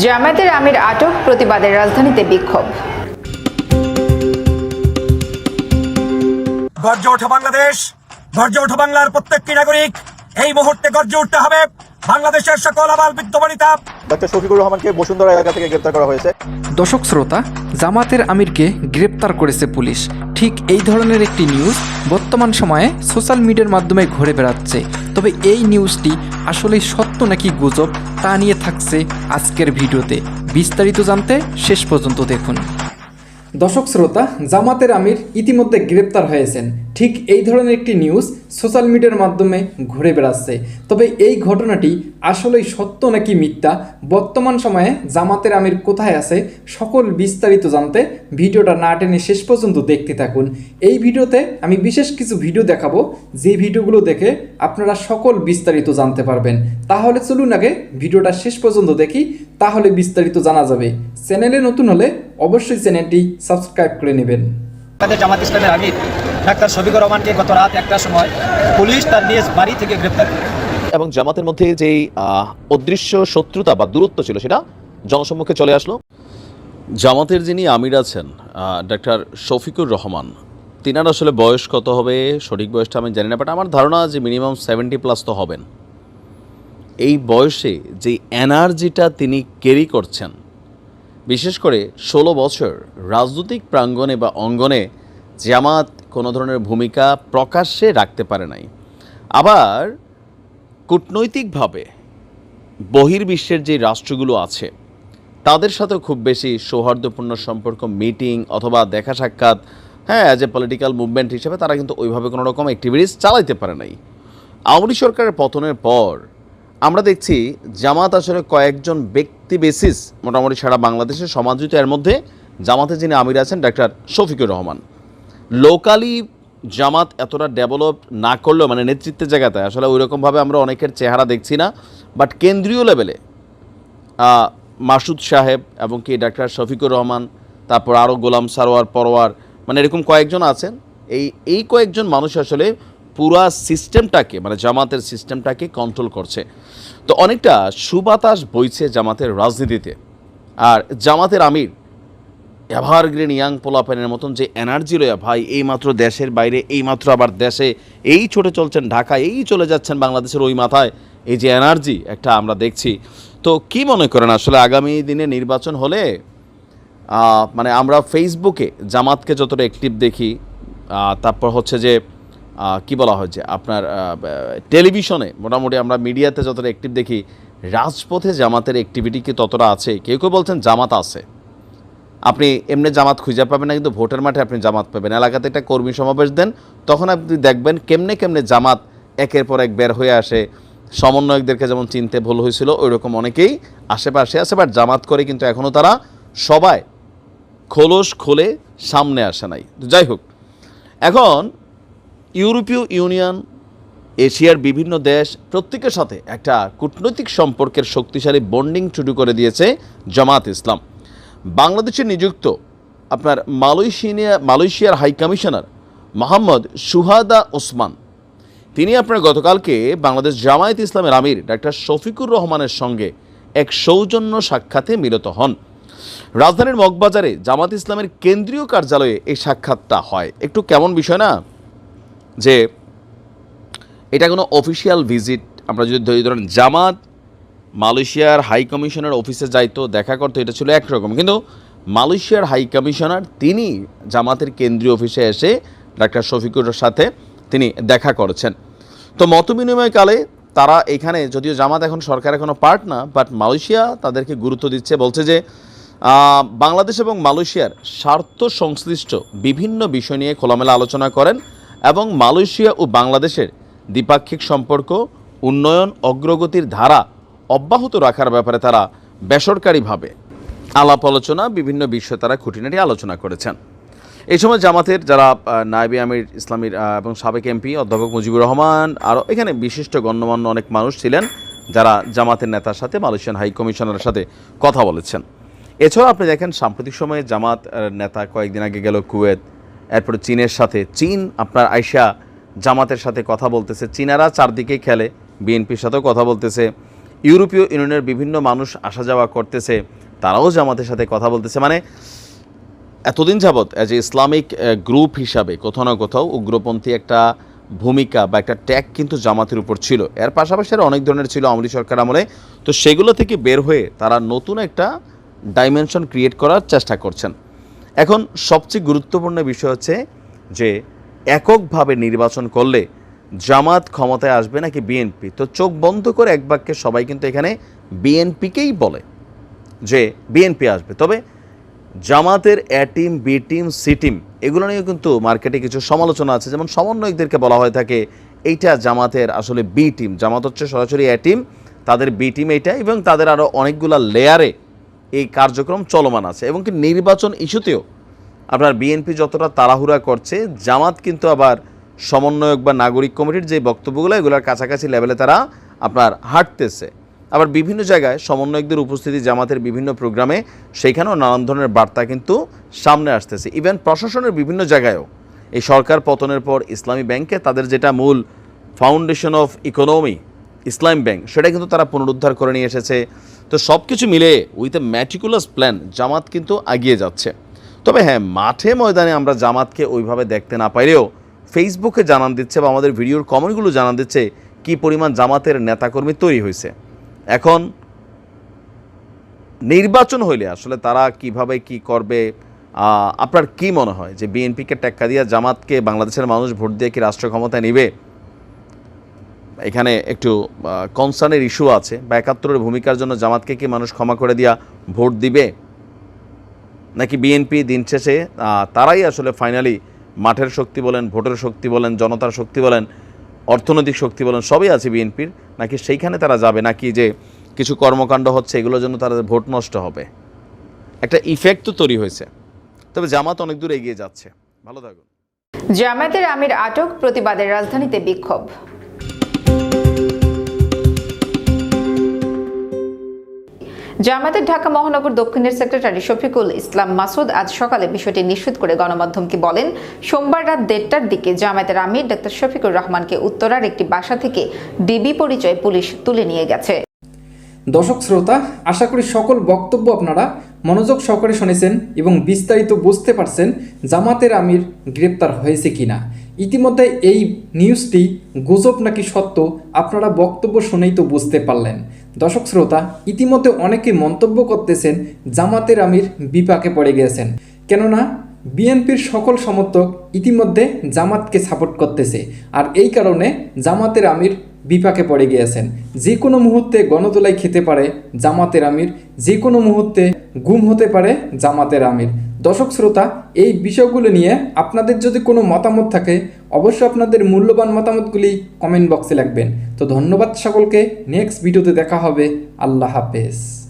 জামায়াতের আমির আটক প্রতিবাদে রাজধানীতে বিক্ষোভ। গর্জে ওঠো বাংলাদেশ গর্জে ওঠো বাংলার প্রত্যেকটি নাগরিক। এই মুহূর্তে গর্জে উঠতে হবে বাংলাদেশের সকল আবাল বিদ্যমানিতা ডক্টর শফিকুর রহমানকে বসুন্ধরা এলাকা থেকে গ্রেপ্তার করা হয়েছে। দর্শক শ্রোতা জামাতের আমিরকে গ্রেপ্তার করেছে পুলিশ। ঠিক এই ধরনের একটি নিউজ বর্তমান সময়ে সোশ্যাল মিডিয়ার মাধ্যমে ঘুরে বেড়াচ্ছে। তবে এই নিউজটি আসলে সত্য নাকি গুজব তা নিয়ে থাকছে আজকের ভিডিওতে। বিস্তারিত জানতে শেষ পর্যন্ত দেখুন। দর্শক শ্রোতা, জামাতের আমির ইতিমধ্যে গ্রেপ্তার হয়েছেন। ঠিক এই ধরনের একটি নিউজ সোশ্যাল মিডিয়ার মাধ্যমে ঘুরে বেড়াচ্ছে। তবে এই ঘটনাটি আসলেই সত্য নাকি মিথ্যা? বর্তমান সময়ে জামাতের আমির কোথায় আছে? সকল বিস্তারিত জানতে ভিডিওটা না টেনে শেষ পর্যন্ত দেখতে থাকুন। এই ভিডিওতে আমি বিশেষ কিছু ভিডিও দেখাবো। যে ভিডিওগুলো দেখে আপনারা সকল বিস্তারিত জানতে পারবেন। তাহলে চলুন আগে ভিডিওটা শেষ পর্যন্ত দেখি। তাহলে বিস্তারিত জানা যাবে। চ্যানেলে নতুন হলে অবশ্যই চ্যানেলটি সাবস্ক্রাইব করে নেবেন। তাদের জামাত ইসলামের আমির ডাক্তার শফিকুর রহমানকে গত রাত একটার সময় পুলিশ তার নিজ বাড়ি থেকে গ্রেপ্তার করে। এবং জামাতের মধ্যে যেই অদৃশ্য শত্রুতা বা দূরত্ব ছিল সেটা জনসম্মুখে চলে আসলো। জামাতের যিনি আমির আছেন ডাক্তার শফিকুর রহমান তিনার আসলে বয়স কত হবে সঠিক বয়সটা আমি জানি না বাট আমার ধারণা যে মিনিমাম সেভেন্টি প্লাস তো হবেন। এই বয়সে যে এনার্জিটা তিনি ক্যারি করছেন বিশেষ করে ষোলো বছর রাজনৈতিক প্রাঙ্গণে বা অঙ্গনে জামাত কোনো ধরনের ভূমিকা প্রকাশ্যে রাখতে পারে নাই। আবার কূটনৈতিকভাবে বহির্বিশ্বের যে রাষ্ট্রগুলো আছে, তাদের সাথেও খুব বেশি সৌহার্দ্যপূর্ণ সম্পর্ক, মিটিং অথবা দেখা সাক্ষাৎ হ্যাঁ অ্যাজ এ পলিটিক্যাল মুভমেন্ট হিসেবে তারা কিন্তু ওইভাবে কোনো রকম অ্যাক্টিভিটিস চালাইতে পারে নাই। আওয়ামী সরকারের পতনের পর আমরা দেখছি জামাত আসলে কয়েকজন ব্যক্তি বেসিস মোটামুটি সারা বাংলাদেশের সমাদৃত। এর মধ্যে জামাতে যিনি আমির আছেন, ডাক্তার শফিকুর রহমান। লোকালি জামাত এতটা ডেভেলপ না করলেও মানে নেতৃত্বের জায়গাতে, আসলে ওই রকমভাবে আমরা অনেকের চেহারা দেখছি না। বাট কেন্দ্রীয় লেভেলে মাসুদ সাহেব এবং কি ডাক্তার শফিকুর রহমান, তারপর আরও গোলাম সারোয়ার, পরোয়ার মানে এরকম কয়েকজন আছেন। এই এই কয়েকজন মানুষ আসলে পুরা সিস্টেমটাকে মানে জামাতের সিস্টেমটাকে কন্ট্রোল করছে। তো অনেকটা সুবাতাস বইছে জামাতের রাজনীতিতে। আর জামাতের আমির এভারগ্রিন ইয়াং পোলাপেনের মতন যে এনার্জি লয়া, ভাই, এইমাত্র দেশের বাইরে, এইমাত্র আবার দেশে, এই ছোটে চলছেন ঢাকায়, এই চলে যাচ্ছেন বাংলাদেশের ওই মাথায়। এই যে এনার্জি একটা আমরা দেখছি। তো কি মনে করেন আসলে আগামী দিনে নির্বাচন হলে মানে আমরা ফেসবুকে জামাতকে যতটা অ্যাক্টিভ দেখি তারপর হচ্ছে যে কি বলা হয় যে আপনার টেলিভিশনে মোটামুটি আমরা মিডিয়াতে যতটা অ্যাক্টিভ দেখি, রাজপথে জামাতের অ্যাক্টিভিটি কি ততটা আছে? কেউ কেউ বলছেন জামাত আছে। আপনি এমনি জামাত খুঁজে পাবেন না, কিন্তু ভোটের মাঠে আপনি জামাত পাবেন। এলাকাতে একটা কর্মী সমাবেশ দেন, তখন আপনি দেখবেন কেমনে কেমনে জামাত একের পর এক বের হয়ে আসে। সমন্বয়কদেরকে যেমন চিনতে ভুল হয়েছিল ওই রকম অনেকেই আশেপাশে আছে বাট জামাত করে কিন্তু এখনও তারা সবাই খোলস খোলে সামনে আসে নাই। যাই হোক, এখন ইউরোপীয় ইউনিয়ন, এশিয়ার বিভিন্ন দেশ প্রত্যেকের সাথে একটা কূটনৈতিক সম্পর্কের শক্তিশালী বন্ডিং শুরু করে দিয়েছে জামাত ইসলাম। বাংলাদেশে নিযুক্ত আপনার মালয়েশিয়া, মালয়েশিয়ার high commissioner Mohammad Suhada Osman. তিনি আপনার গতকালকে বাংলাদেশ জামায়াত ইসলামের আমির ডাক্তার শফিকুর রহমানের সঙ্গে এক সৌজন্য সাক্ষাতে মিলিত হন। রাজধানীর মগবাজারে জামাত ইসলামের কেন্দ্রীয় কার্যালয়ে এই সাক্ষাৎটা হয়। একটু কেমন বিষয় না? যে এটা কোনো অফিসিয়াল ভিজিট আমরা যদি ধরি, ধরেন জামাত মালয়েশিয়ার হাই কমিশনার অফিসে যাইতো, দেখা করতো, এটা ছিল একরকম। কিন্তু মালয়েশিয়ার হাই কমিশনার তিনি জামাতের কেন্দ্রীয় অফিসে এসে ডাক্তার শফিকুরের সাথে তিনি দেখা করেছেন। তো মত বিনিময়কালে তারা এখানে, যদিও জামাত এখন সরকারের কোনো পার্ট না বাট মালয়েশিয়া তাদেরকে গুরুত্ব দিচ্ছে, বলছে যে বাংলাদেশ এবং মালয়েশিয়ার স্বার্থ সংশ্লিষ্ট বিভিন্ন বিষয় নিয়ে খোলামেলা আলোচনা করেন। এবং মালয়েশিয়া ও বাংলাদেশের দ্বিপাক্ষিক সম্পর্ক, উন্নয়ন, অগ্রগতির ধারা অব্যাহত রাখার ব্যাপারে তারা বেসরকারিভাবে আলাপ আলোচনা, বিভিন্ন বিষয়ে তারা খুঁটিনাটি আলোচনা করেছেন। এই সময় জামাতের যারা নায়বি আমির ইসলামীর এবং সাবেক এমপি অধ্যাপক মুজিবুর রহমান আরও এখানে বিশিষ্ট গণ্যমান্য অনেক মানুষ ছিলেন যারা জামাতের নেতার সাথে, মালয়েশিয়ান হাই কমিশনারের সাথে কথা বলেছেন। এছাড়াও আপনি দেখেন সাম্প্রতিক সময়ে জামাত নেতা কয়েকদিন আগে গেল কুয়েত এরপরে চীনের সাথে। চীন, আপনার আইসা জামাতের সাথে কথা বলতেছে। চীনারা চারদিকে খেলে, বিএনপির সাথেও কথা বলতেছে। ইউরোপীয় ইউনিয়নের বিভিন্ন মানুষ আসা যাওয়া করতেছে, তারাও জামাতের সাথে কথা বলতেছে। মানে এতদিন যাবৎ অ্যাজ এ ইসলামিক গ্রুপ হিসাবে কোথাও না কোথাও উগ্রপন্থী একটা ভূমিকা বা একটা ট্যাগ কিন্তু জামাতের উপর ছিল। এর পাশাপাশি আরও অনেক ধরনের ছিল আমলি সরকার আমলে। তো সেগুলো থেকে বের হয়ে তারা নতুন একটা ডাইমেনশন ক্রিয়েট করার চেষ্টা করছেন। এখন সবচেয়ে গুরুত্বপূর্ণ বিষয় হচ্ছে যে এককভাবে নির্বাচন করলে জামাত ক্ষমতায় আসবে নাকি বিএনপি তো চোখ বন্ধ করে এক বাক্যে সবাই কিন্তু এখানে বিএনপিকেই বলে যে বিএনপি আসবে। তবে জামাতের A team B team C team এগুলো নিয়েও কিন্তু মার্কেটে কিছু সমালোচনা আছে। যেমন সমন্বয়কদেরকে বলা হয়ে থাকে, এইটা জামাতের আসলে বি টিম জামাত হচ্ছে সরাসরি এ টিম তাদের বি টিম এইটা এবং তাদের আরও অনেকগুলা লেয়ারে এই কার্যক্রম চলমান আছে এবং কি নির্বাচন ইস্যুতেও আপনার বিএনপি যতটা তাড়াহুড়া করছে, জামাত কিন্তু আবার সমন্বয়ক বা নাগরিক কমিটির যে বক্তব্যগুলো, এগুলোর কাছাকাছি লেভেলে তারা আপনার হাঁটতেছে। আবার বিভিন্ন জায়গায় সমন্বয়কদের উপস্থিতি জামাতের বিভিন্ন প্রোগ্রামে সেইখানেও নানান ধরনের বার্তা কিন্তু সামনে আসতেছে। ইভেন প্রশাসনের বিভিন্ন জায়গায়ও এই সরকার পতনের পর ইসলামী ব্যাংকে তাদের যেটা মূল foundation of economy Islam bank, সেটা কিন্তু তারা পুনরুদ্ধার করে নিয়ে এসেছে। তো সব কিছু মিলে with a meticulous plan Jamaat কিন্তু এগিয়ে যাচ্ছে। তবে হ্যাঁ মাঠে ময়দানে আমরা জামাতকে ওইভাবে দেখতে না পাইলেও ফেসবুকে জানান দিচ্ছে বা আমাদের ভিডিওর কমেন্টগুলো জানান দিচ্ছে কী পরিমাণ জামাতের নেতাকর্মী তৈরি হয়েছে। এখন নির্বাচন হইলে আসলে তারা কীভাবে কি করবে আপনার কি মনে হয় যে বিএনপিকে টেক্কা দিয়ে জামাতকে বাংলাদেশের মানুষ ভোট দিয়ে কি রাষ্ট্র ক্ষমতায় নেবে? এখানে একটু কনসার্নের ইস্যু আছে। বা একাত্তরের ভূমিকার জন্য জামাতকে কি মানুষ ক্ষমা করে দিয়া ভোট দিবে? নাকি বিএনপি দিন শেষে তারাই আসলে ফাইনালি মাঠের শক্তি বলেন, ভোটের শক্তি বলেন, জনতার শক্তি বলেন, অর্থনৈতিক শক্তি বলেন, সবই আছে বিএনপির। নাকি সেইখানে তারা যাবে? নাকি যে কিছু কর্মকাণ্ড হচ্ছে, এগুলোর জন্য তাদের ভোট নষ্ট হবে? একটা ইফেক্ট তো তৈরি হয়েছে। তবে জামাত অনেক দূর এগিয়ে যাচ্ছে। ভালো থাকুন। জামায়াতের আমির আটক, প্রতিবাদের রাজধানীতে বিক্ষোভ। জামায়াতের ঢাকা মহানগর দক্ষিণের সেক্রেটারি শফিকুল ইসলাম মাসুদ আজ সকালে বিষয়টি নিশ্চিত করে গণমাধ্যমকে বলেন, সোমবার রাত দেড়টার দিকে জামায়াতের আমির ডক্টর শফিকুর রহমানকে উত্তরার একটি বাসা থেকে ডিবি পরিচয় পুলিশ তুলে নিয়ে গেছে। দর্শক শ্রোতা, আশা করি সকল বক্তব্য আপনারা মনোযোগ সহকারে শুনেছেন এবং বিস্তারিত বুঝতে পারছেন জামাতের আমির গ্রেপ্তার হয়েছে কিনা। ইতিমধ্যে এই নিউজটি গুজব নাকি সত্য আপনারা বক্তব্য শুনেই তো বুঝতে পারলেন। দর্শক শ্রোতা, ইতিমধ্যে অনেকে মন্তব্য করতেছেন, জামাতের আমির বিপাকে পড়ে গিয়েছেন কেননা, বিএনপির সকল সমর্থক ইতিমধ্যে জামাতকে সাপোর্ট করতেছে, আর এই কারণে জামাতের আমির বিপাকে পড়ে গিয়েছেন। যে কোনো মুহূর্তে গণতলায় খেতে পারে জামাতের আমির, যে কোনো মুহূর্তে গুম হতে পারে জামাতের আমির। দর্শক শ্রোতা, এই বিষয়গুলো নিয়ে আপনাদের যদি কোনো মতামত থাকে, অবশ্যই আপনাদের মূল্যবান মতামতগুলি কমেন্ট বক্সে লাগবেন তো ধন্যবাদ সকলকে নেক্সট ভিডিওতে দেখা হবে। আল্লাহ হাফেজ।